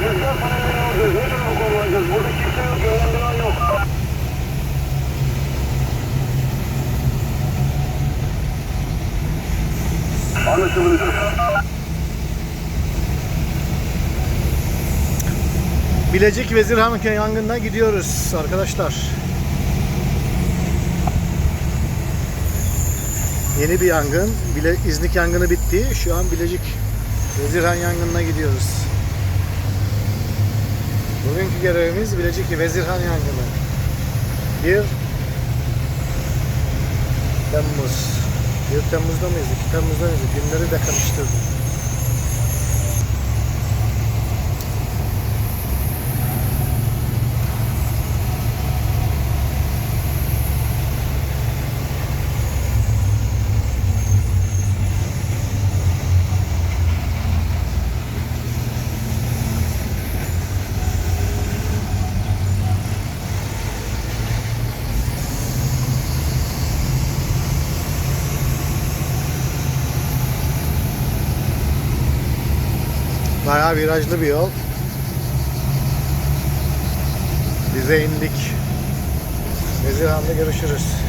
Rüzgar panelini alacağız. Ne yangınına gidiyoruz arkadaşlar. Yeni bir yangın. Bile, İznik yangını bitti. Şu an Bilecik Vezirhan yangınına gidiyoruz. Bugünkü görevimiz Bilecik Vezirhan yangını. 1 Temmuz. 1 Temmuz'da mıyız? 2 Temmuz'da mıyız? Günleri de karıştırdım. Bayağı virajlı bir yol. Bize indik. Vezirhan'da görüşürüz.